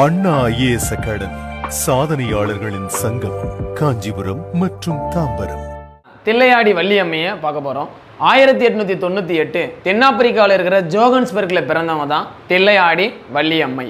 அண்ணா IAS academy சாதனையாளர்களின் சங்கம் காஞ்சிபுரம் மற்றும் தாம்பரம். தில்லையாடி வள்ளியம்மையை பார்க்க போகிறோம் ஆயிரத்தி எட்நூற்றி தொண்ணூற்றி எட்டு தென்னாப்பிரிக்காவில் இருக்கிற ஜோகன்ஸ்பர்க்கில் பிறந்தவங்க தான் தில்லையாடி வள்ளியம்மை.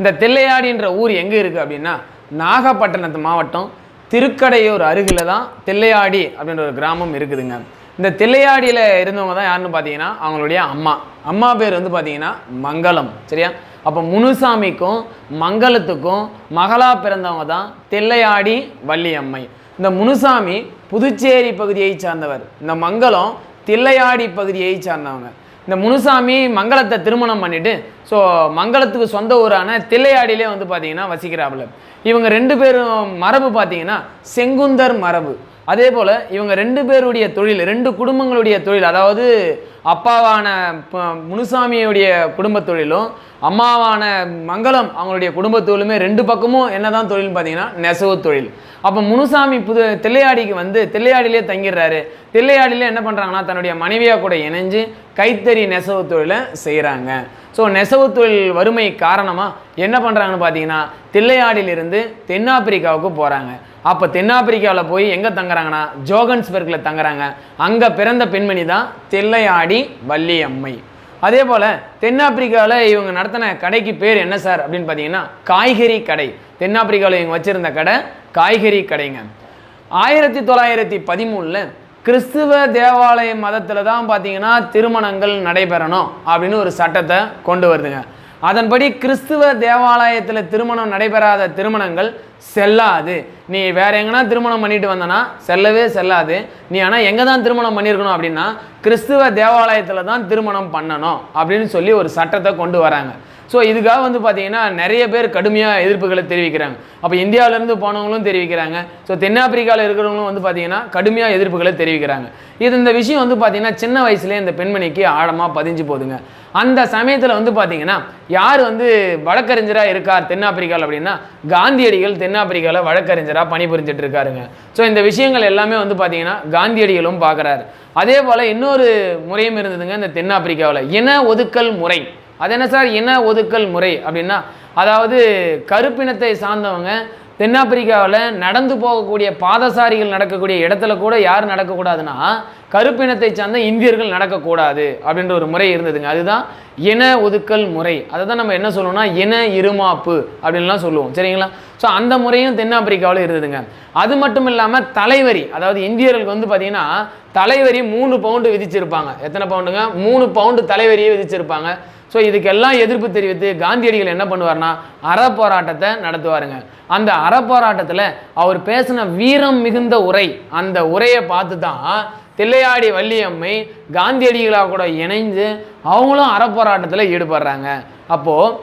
இந்த தில்லையாடின்ற ஊர் எங்கே இருக்குது அப்படின்னா நாகப்பட்டினத்து மாவட்டம் திருக்கடையூர் அருகில் தான் தில்லையாடி அப்படின்ற ஒரு கிராமம் இருக்குதுங்க. இந்த தில்லையாடியில் இருந்தவங்க தான் யாருன்னு பார்த்தீங்கன்னா அவங்களுடைய அம்மா. அம்மா பேர் வந்து பார்த்தீங்கன்னா மங்களம் சரியா? அப்போ முனுசாமிக்கும் மங்களத்துக்கும் மகளா பிறந்தவங்க தான் தில்லையாடி வள்ளியம்மை. இந்த முனுசாமி புதுச்சேரி பகுதியை சார்ந்தவர். இந்த மங்களம் தில்லையாடி பகுதியை சார்ந்தவங்க. இந்த முனுசாமி மங்களத்தை திருமணம் பண்ணிவிட்டு ஸோ மங்களத்துக்கு சொந்த ஊரான தில்லையாடியிலே வந்து பார்த்தீங்கன்னா வசிக்கிறாப்புல. இவங்க ரெண்டு பேரும் மரபு பார்த்தீங்கன்னா செங்குந்தர் மரபு. அதே போல் இவங்க ரெண்டு பேருடைய தொழில் ரெண்டு குடும்பங்களுடைய தொழில் அதாவது அப்பாவான முனுசாமியுடைய குடும்ப தொழிலும் அம்மாவான மங்களம் அவங்களுடைய குடும்ப தொழிலுமே ரெண்டு பக்கமும் என்னதான் தொழில் பார்த்தீங்கன்னா நெசவு தொழில். அப்போ முனுசாமி புது தில்லையாடிக்கு வந்து தில்லையாடிலே தங்கிடுறாரு. தில்லையாடியிலே என்ன பண்ணுறாங்கன்னா தன்னுடைய மனைவியாக கூட இணைஞ்சு கைத்தறி நெசவு தொழிலை செய்கிறாங்க ஸோ நெசவு தொழில் வறுமை காரணமாக என்ன பண்ணுறாங்கன்னு பார்த்தீங்கன்னா தில்லையாடியிலிருந்து தென்னாப்பிரிக்காவுக்கு போகிறாங்க அப்போ தென்னாப்பிரிக்காவில் போய் எங்கே தங்குறாங்கன்னா ஜோகன்ஸ்பர்க்கில் தங்குறாங்க. அங்கே பிறந்த பெண்மணி தான் தில்லையாடி வள்ளியம்மை. அதே போல் தென்னாப்பிரிக்காவில் இவங்க நடத்தின கடைக்கு பேர் என்ன சார் அப்படின்னு பார்த்தீங்கன்னா காய்கறி கடை. தென்னாப்பிரிக்காவில் இவங்க வச்சுருந்த கடை காய்கறி கடைங்க. ஆயிரத்தி தொள்ளாயிரத்தி பதிமூணில் கிறிஸ்துவ தேவாலய மதத்தில் தான் பார்த்தீங்கன்னா திருமணங்கள் நடைபெறணும் அப்படின்னு ஒரு சட்டத்தை கொண்டு வருதுங்க. அதன்படி கிறிஸ்துவ தேவாலயத்தில் திருமணம் நடைபெறாத திருமணங்கள் செல்லாது. நீ வேற எங்கன்னா திருமணம் பண்ணிட்டு வந்தனா செல்லவே செல்லாது. நீ ஆனால் எங்கே தான் திருமணம் பண்ணியிருக்கணும் அப்படின்னா கிறிஸ்துவ தேவாலயத்தில் தான் திருமணம் பண்ணணும் அப்படின்னு சொல்லி ஒரு சட்டத்தை கொண்டு வராங்க. ஸோ இதுக்காக வந்து பார்த்தீங்கன்னா நிறைய பேர் கடுமையாக எதிர்ப்புகளை தெரிவிக்கிறாங்க. அப்போ இந்தியாவிலேருந்து போனவங்களும் தெரிவிக்கிறாங்க. ஸோ தென்னாப்பிரிக்காவில் இருக்கிறவங்களும் வந்து பார்த்தீங்கன்னா கடுமையாக எதிர்ப்புகளை தெரிவிக்கிறாங்க. இது இந்த விஷயம் வந்து பார்த்தீங்கன்னா சின்ன வயசுலேயே இந்த பெண்மணிக்கு ஆழமாக பதிஞ்சு போகுதுங்க அந்த சமயத்தில் வந்து பார்த்தீங்கன்னா யார் வந்து வழக்கறிஞராக இருக்கார் தென்னாப்பிரிக்காவில் அப்படின்னா காந்தியடிகள் தென்னாப்பிரிக்காவில் வழக்கறிஞராக பணிபுரிஞ்சிட்டு இருக்காருங்க ஸோ இந்த விஷயங்கள் எல்லாமே வந்து பார்த்தீங்கன்னா காந்தியடிகளும் பார்க்குறாரு அதே போல் இன்னொரு முறையும் இருந்ததுங்க இந்த தென்னாப்பிரிக்காவில். இன ஒதுக்கல் முறை. அது என்ன சார்? இன ஒதுக்கல் முறை அப்படின்னா அதாவது கருப்பினத்தை சார்ந்தவங்க தென்னாப்பிரிக்காவில் நடந்து போகக்கூடிய பாதசாரிகள் நடக்கக்கூடிய இடத்துல கூட யார் நடக்கக்கூடாதுன்னா கருப்பினத்தை சார்ந்த இந்தியர்கள் நடக்கக்கூடாது அப்படின்ற ஒரு முறை இருந்ததுங்க. அதுதான் இன ஒதுக்கல் முறை. அதை தான் நம்ம என்ன சொல்லுவோம்னா இன இருமாப்பு அப்படின்லாம் சொல்லுவோம். சரிங்களா? ஸோ அந்த முறையும் தென்னாப்பிரிக்காவில் இருந்ததுங்க. அது மட்டும் இல்லாமல் தலைவரி அதாவது இந்தியர்களுக்கு வந்து பார்த்தீங்கன்னா தலைவரி மூணு பவுண்டு விதிச்சிருப்பாங்க. எத்தனை பவுண்டுங்க? மூணு பவுண்டு தலைவரியே விதிச்சிருப்பாங்க. ஸோ இதுக்கெல்லாம் எதிர்ப்பு தெரிவித்து காந்தியடிகள் என்ன பண்ணுவார்னா அறப்போராட்டத்தை நடத்துவாருங்க. அந்த அறப்போராட்டத்தில் அவர் பேசின வீரம் மிகுந்த உரை அந்த உரையை பார்த்து தான் தில்லையாடி வள்ளியம்மை காந்தியடிகளாக கூட இணைந்து அவங்களும் அறப்போராட்டத்தில் ஈடுபடுறாங்க. அப்போது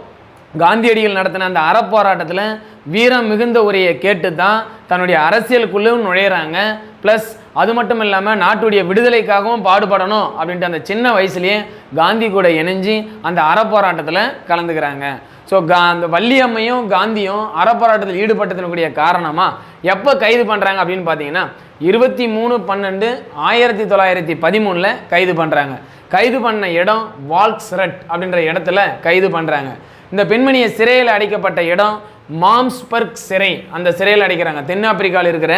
காந்தியடிகள் நடத்தின அந்த அறப்போராட்டத்தில் வீரம் மிகுந்த உரையை கேட்டு தான் தன்னுடைய அரசியலுக்குள்ளேயும் நுழையிறாங்க. ப்ளஸ் அது மட்டும் இல்லாமல் நாட்டுடைய விடுதலைக்காகவும் பாடுபடணும் அப்படின்ட்டு அந்த சின்ன வயசுலேயே காந்தி கூட இணைஞ்சு அந்த அறப்போராட்டத்தில் கலந்துக்கிறாங்க. ஸோ கா அந்த வள்ளியம்மையும் காந்தியும் அறப்போராட்டத்தில் ஈடுபட்டதனுடைய காரணமாக எப்போ கைது பண்ணுறாங்க அப்படின்னு பார்த்தீங்கன்னா இருபத்தி மூணு பன்னெண்டு ஆயிரத்தி தொள்ளாயிரத்தி பதிமூணில் கைது பண்ணுறாங்க கைது பண்ண இடம் வால்க்ஸ்ரட் அப்படின்ற இடத்துல கைது பண்ணுறாங்க இந்த பெண்மணியை சிறையில் அடைக்கப்பட்ட இடம் மாம்ஸ்பர்க் சிறை. அந்த சிறையில் அடைக்கிறாங்க. தென்னாப்பிரிக்காவில் இருக்கிற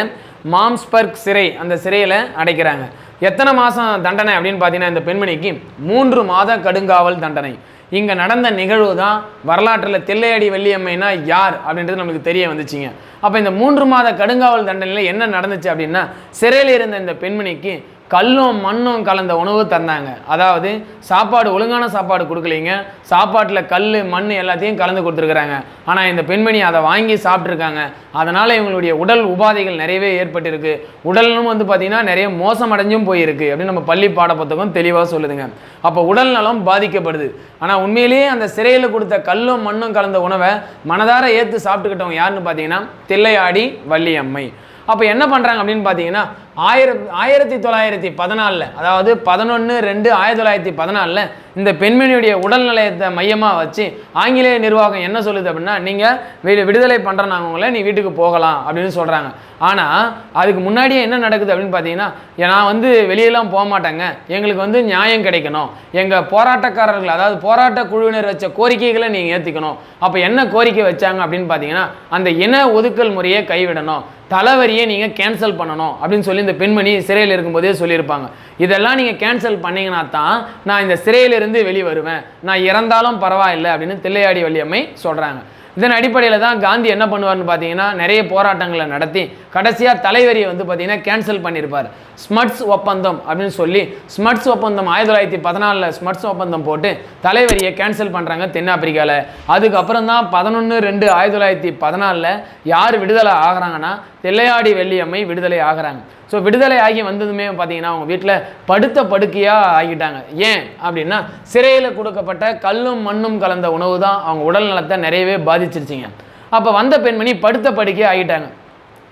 மாம்ஸ்பர்க் சிறை அந்த சிறையில் அடைக்கிறாங்க. எத்தனை மாதம் தண்டனை அப்படின்னு பார்த்தீங்கன்னா இந்த பெண்மணிக்கு மூன்று மாத கடுங்காவல் தண்டனை. இங்கே நடந்த நிகழ்வு தான் வரலாற்றில் தில்லையடி வெள்ளியம்மைனா யார் அப்படின்றது நம்மளுக்கு தெரிய வந்துச்சுங்க. அப்போ இந்த மூன்று மாத கடுங்காவல் தண்டனையில் என்ன நடந்துச்சு அப்படின்னா சிறையில் இருந்த இந்த பெண்மணிக்கு கல்லும் மண்ணும் கலந்த உணவு தந்தாங்க. அதாவது சாப்பாடு ஒழுங்கான சாப்பாடு கொடுக்கலைங்க. சாப்பாட்டில் கல் மண் எல்லாத்தையும் கலந்து கொடுத்துருக்குறாங்க. ஆனால் இந்த பெண்மணி அதை வாங்கி சாப்பிட்ருக்காங்க அதனால் இவங்களுடைய உடல் உபாதைகள் நிறையவே ஏற்பட்டிருக்கு. உடல்னும் வந்து பார்த்திங்கன்னா நிறைய மோசமடைஞ்சும் போயிருக்கு அப்படின்னு நம்ம பள்ளி பாடப்புத்தகம் தெளிவாக சொல்லுதுங்க. அப்போ உடல் நலம் பாதிக்கப்படுது. ஆனால் உண்மையிலேயே அந்த சிறையில் கொடுத்த கல்லும் மண்ணும் கலந்த உணவை மனதார ஏற்று சாப்பிட்டுக்கிட்டவங்க யாருன்னு பார்த்தீங்கன்னா தில்லையாடி வள்ளியம்மை. அப்போ என்ன பண்ணுறாங்க அப்படின்னு பார்த்தீங்கன்னா ஆயிரம் ஆயிரத்தி தொள்ளாயிரத்தி பதினாலில் அதாவது பதினொன்று ரெண்டு ஆயிரத்தி தொள்ளாயிரத்தி பதினாலில் இந்த பெண்மணியுடைய உடல் நிலையத்தை மையமாக வச்சு ஆங்கிலேய நிர்வாகம் என்ன சொல்லுது அப்படின்னா நீங்கள் விடு விடுதலை பண்ணுற உங்களை நீ வீட்டுக்கு போகலாம் அப்படின்னு சொல்கிறாங்க ஆனால் அதுக்கு முன்னாடியே என்ன நடக்குது அப்படின்னு பார்த்தீங்கன்னா நான் வந்து வெளியெல்லாம் போக மாட்டேங்க. எங்களுக்கு வந்து நியாயம் கிடைக்கணும். எங்கள் போராட்டக்காரர்கள் அதாவது போராட்ட குழுவினர் வச்ச கோரிக்கைகளை நீங்கள் ஏற்றுக்கணும் அப்போ என்ன கோரிக்கை வச்சாங்க அப்படின்னு பார்த்தீங்கன்னா அந்த இன ஒதுக்கல் முறையை கைவிடணும். தலைவரியை நீங்கள் கேன்சல் பண்ணணும் அப்படின்னு சொல்லி இந்த பெண்மணி சிறையில் இருக்கும்போதே சொல்லியிருப்பாங்க. இதெல்லாம் நீங்கள் கேன்சல் பண்ணீங்கன்னா தான் நான் இந்த சிறையிலிருந்து வெளியே வருவேன் நான் இறந்தாலும் பரவாயில்லை அப்படின்னு தில்லையாடி வள்ளியம்மை சொல்கிறாங்க இதன் அடிப்படையில் தான் காந்தி என்ன பண்ணுவார்னு பார்த்தீங்கன்னா நிறைய போராட்டங்களை நடத்தி கடைசியாக தலைவரியை வந்து பார்த்தீங்கன்னா கேன்சல் பண்ணியிருப்பார் ஸ்மட்ஸ் ஒப்பந்தம் அப்படின்னு சொல்லி ஸ்மட்ஸ் ஒப்பந்தம் ஆயிரத்தி தொள்ளாயிரத்தி பதினாலில் ஸ்மட்ஸ் ஒப்பந்தம் போட்டு தலைவரியை கேன்சல் பண்ணுறாங்க தென்னாப்பிரிக்காவில் அதுக்கப்புறம் தான் பதினொன்று ரெண்டு ஆயிரத்தி தொள்ளாயிரத்தி பதினாலில் யார் விடுதலை ஆகுறாங்கன்னா தெல்லையாடி வெள்ளியம்மை விடுதலை ஆகுறாங்க. ஸோ விடுதலை ஆகி வந்ததுமே பார்த்தீங்கன்னா அவங்க வீட்டில் படுத்த படுக்கையாக ஆகிட்டாங்க. ஏன் அப்படின்னா சிறையில் கொடுக்கப்பட்ட கல்லும் மண்ணும் கலந்த உணவு தான் அவங்க உடல் நலத்தை நிறையவே பாதிச்சிருச்சிங்க. அப்போ வந்த பெண்மணி படுத்த படுக்கையே ஆகிட்டாங்க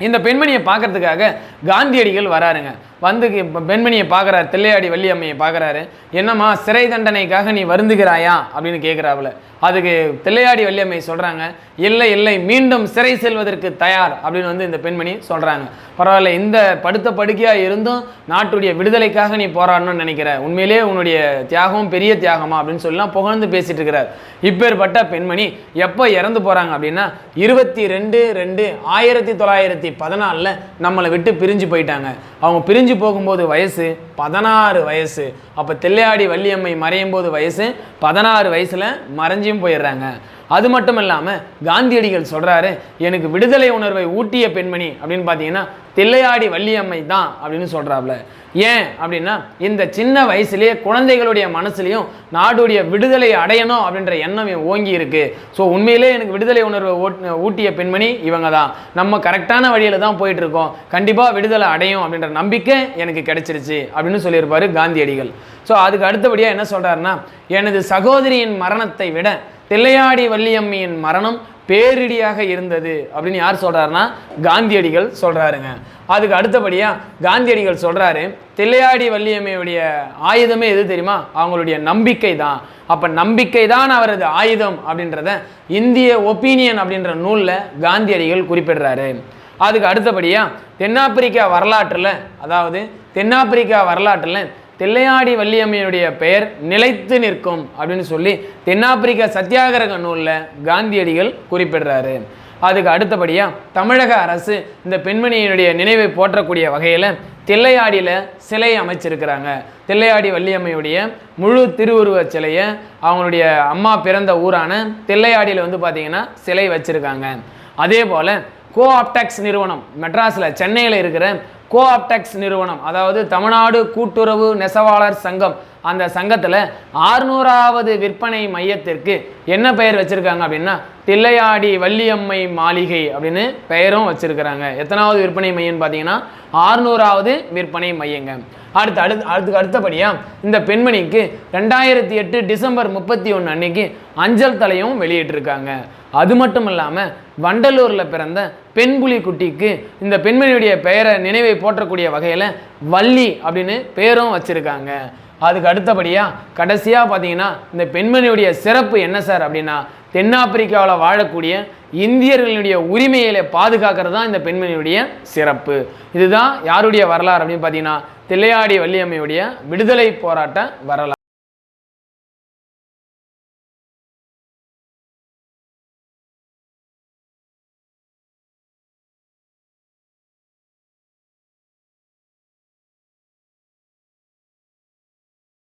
இந்த பெண்மணியை பார்க்கறதுக்காக காந்தியடிகள் வராருங்க. வந்து பெண்மணியை பார்க்குறாரு தில்லையாடி வள்ளியம்மையை பார்க்குறாரு. என்னம்மா சிறை தண்டனைக்காக நீ வருந்துகிறாயா? அப்படின்னு கேட்குறாப்புல அதுக்கு தில்லையாடி வள்ளியம்மை சொல்கிறாங்க இல்லை இல்லை மீண்டும் சிறை செல்வதற்கு தயார் அப்படின்னு வந்து இந்த பெண்மணி சொல்கிறாங்க பரவாயில்ல இந்த படுத்த படுக்கையாக இருந்தும் நாட்டுடைய விடுதலைக்காக நீ போராடணும்னு நினைக்கிற. உண்மையிலேயே உன்னுடைய தியாகம் பெரிய தியாகமா அப்படின்னு சொல்லலாம் புகழ்ந்து பேசிட்டு இருக்கிறார். இப்பேற்பட்ட பெண்மணி எப்போ இறந்து போகிறாங்க அப்படின்னா இருபத்தி ரெண்டு ரெண்டு ஆயிரத்தி தொள்ளாயிரத்தி பதினாலில் நம்மளை விட்டு பிரிஞ்சு போயிட்டாங்க. அவங்க பிரிஞ்சு போகும்போது வயசு பதினாறு வயசு. அப்போ தெல்லையாடி வள்ளியம்மை மறையும் போது வயசு பதினாறு வயசில் மறைஞ்சும் போயிடுறாங்க. அது மட்டும் இல்லாமல் காந்தியடிகள் சொல்கிறாரு எனக்கு விடுதலை உணர்வை ஊட்டிய பெண்மணி அப்படின்னு பார்த்தீங்கன்னா தில்லையாடி வள்ளியம்மை தான் அப்படின்னு சொல்கிறாப்புல ஏன் அப்படின்னா இந்த சின்ன வயசுலேயே குழந்தைகளுடைய மனசுலையும் நாடுடைய விடுதலை அடையணும் அப்படின்ற எண்ணம் ஓங்கி இருக்கு. ஸோ உண்மையிலே எனக்கு விடுதலை உணர்வை ஊட்டிய பெண்மணி இவங்க தான். நம்ம கரெக்டான வழியில் தான் போயிட்டு இருக்கோம் கண்டிப்பாக விடுதலை அடையும் அப்படின்ற நம்பிக்கை எனக்கு கிடைச்சிருச்சு அப்படின்னு சொல்லியிருப்பாரு காந்தியடிகள். ஸோ அதுக்கு அடுத்தபடியாக என்ன சொல்றாருன்னா எனது சகோதரியின் மரணத்தை விட தில்லையாடி வள்ளியம்மையின் மரணம் பேரிடியாக இருந்தது அப்படின்னு யார் சொல்கிறாருன்னா காந்தியடிகள் சொல்கிறாருங்க அதுக்கு அடுத்தபடியாக காந்தியடிகள் சொல்கிறாரு தில்லையாடி வள்ளியம்மையுடைய ஆயுதமே எது தெரியுமா? அவங்களுடைய நம்பிக்கை தான் அப்போ நம்பிக்கை தான் அவரது ஆயுதம் அப்படின்றத இந்திய ஒப்பீனியன் அப்படின்ற நூலில் காந்தியடிகள் குறிப்பிடுறாரு. அதுக்கு அடுத்தபடியாக தென்னாப்பிரிக்கா வரலாற்றில் அதாவது தென்னாப்பிரிக்கா வரலாற்றில் தில்லையாடி வள்ளியம்மையுடைய பெயர் நிலைத்து நிற்கும் அப்படின்னு சொல்லி தென்னாப்பிரிக்க சத்தியாகிரக நூலில் காந்தியடிகள் குறிப்பிடுறாரு. அதுக்கு அடுத்தபடியாக தமிழக அரசு இந்த பெண்மணியினுடைய நினைவை போற்றக்கூடிய வகையில் தில்லையாடியில் சிலை அமைச்சிருக்கிறாங்க. தில்லையாடி வள்ளியம்மையுடைய முழு திருவுருவச் சிலையை அவங்களுடைய அம்மா பிறந்த ஊரான தில்லையாடியில் வந்து பார்த்தீங்கன்னா சிலை வச்சுருக்காங்க. அதே போல் கோஆப்டெக்ஸ் நிறுவனம் மெட்ராஸில் சென்னையில் இருக்கிற கோஆப்டெக்ஸ் நிறுவனம் அதாவது தமிழ்நாடு கூட்டுறவு நெசவாளர் சங்கம் அந்த சங்கத்தில் ஆறுநூறாவது விற்பனை மையத்திற்கு என்ன பெயர் வச்சுருக்காங்க அப்படின்னா தில்லையாடி வள்ளியம்மை மாளிகை அப்படின்னு பெயரும் வச்சுருக்கிறாங்க. எத்தனாவது விற்பனை மையம்னு பார்த்தீங்கன்னா ஆறுநூறாவது விற்பனை மையங்க. அடுத்து அடுத்து அதுக்கு அடுத்தபடியாக இந்த பெண்மணிக்கு ரெண்டாயிரத்தி எட்டு டிசம்பர் முப்பத்தி ஒன்று அன்னைக்கு அஞ்சல் தலையும் வெளியிட்டிருக்காங்க. அது மட்டும் இல்லாமல் வண்டலூரில் பிறந்த பெண்புலி குட்டிக்கு இந்த பெண்மணியுடைய பெயரை நினைவை போற்றக்கூடிய வகையில் வள்ளி அப்படின்னு பேரும் வச்சுருக்காங்க. அதுக்கு அடுத்தபடியாக கடைசியாக பார்த்தீங்கன்னா இந்த பெண்மணியுடைய சிறப்பு என்ன சார் அப்படின்னா தென்னாப்பிரிக்காவில் வாழக்கூடிய இந்தியர்களுடைய உரிமைகளை பாதுகாக்கிறது தான் இந்த பெண்மணியுடைய சிறப்பு. இதுதான் யாருடைய வரலாறு அப்படின்னு பார்த்தீங்கன்னா தில்லையாடி வள்ளியம்மையுடைய விடுதலை போராட்ட வரலாறு.